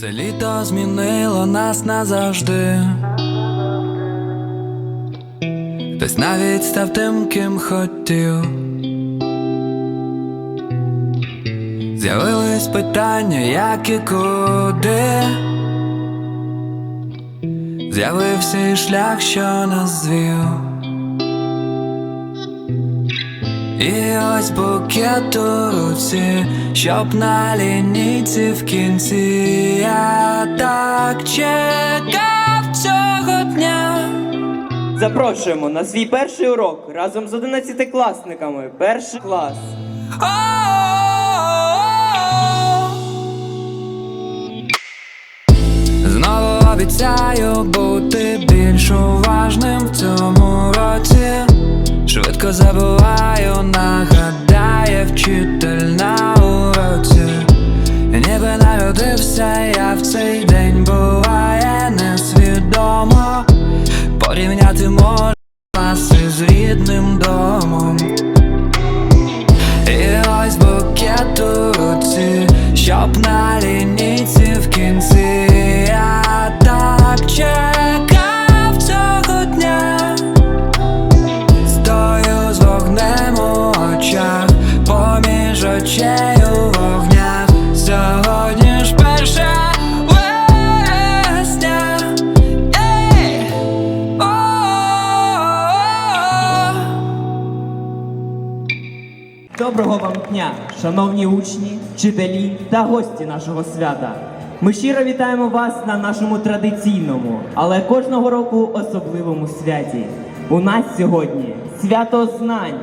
Це літо змінило нас назавжди. Хтось навіть став тим, ким хотів. З'явились питання, як і куди. З'явився і шлях, що нас звів. І ось букет у руці, щоб на лінійці в кінці я так чекав цього дня. Запрошуємо на свій перший урок разом з одинадцятикласниками. Перший клас. Знову обіцяю бути більш уважним в цьому році. Швидко забуваю, нагадає вчитель Доброго вам дня, шановні учні, вчителі та гості нашого свята. Ми щиро вітаємо вас на нашому традиційному, але кожного року особливому святі. У нас сьогодні свято знань.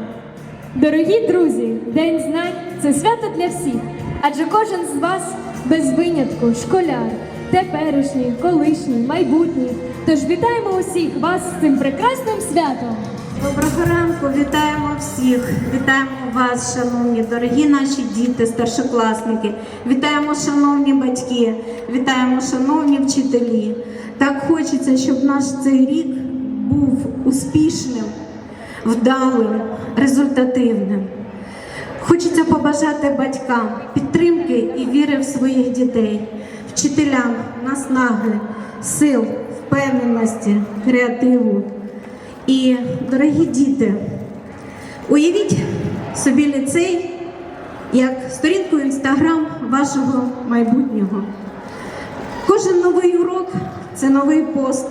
Дорогі друзі, День знань це свято для всіх, адже кожен з вас без винятку школяр, теперішній, колишній, майбутній. Тож вітаємо усіх вас з цим прекрасним святом. Доброго ранку, вітаємо всіх. Вітаємо вас, шановні, дорогі наші діти, старшокласники. Вітаємо, шановні батьки, вітаємо, шановні вчителі. Так хочеться, щоб наш цей рік був успішним, вдалим, результативним. Хочеться побажати батькам підтримки і віри в своїх дітей, вчителям, наснаги, сил, впевненості, креативу. І, дорогі діти, уявіть собі ліцей як сторінку інстаграм вашого майбутнього. Кожен новий урок це новий пост,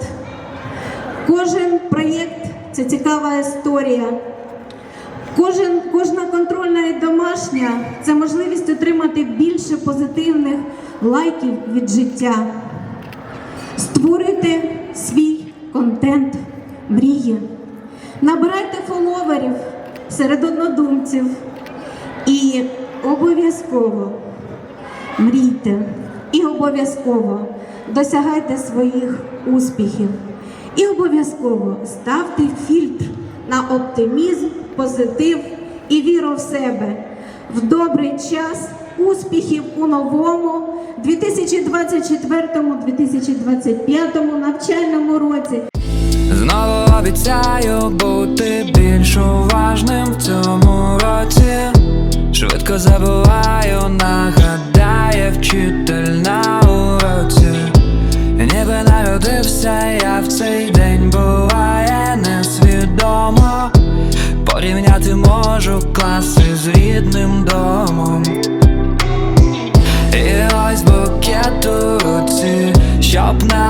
кожен проєкт це цікава історія. Кожен, кожна контрольна і домашня це можливість отримати більше позитивних лайків від життя, створити свій контент, мрії, набирайте фоловерів серед однодумців і обов'язково мрійте і обов'язково досягайте своїх успіхів. І обов'язково ставте фільтр на оптимізм, позитив і віру в себе. В добрий час успіхів у новому 2024-2025 навчальному році обіцяю бути більш уважним в цьому році. Швидко забуваю, нагадає вчитель на уроці. Ніби народився, я в цей день буває несвідомо. Порівняти можу класи з рідним домом. І ось букет у руці, щоб на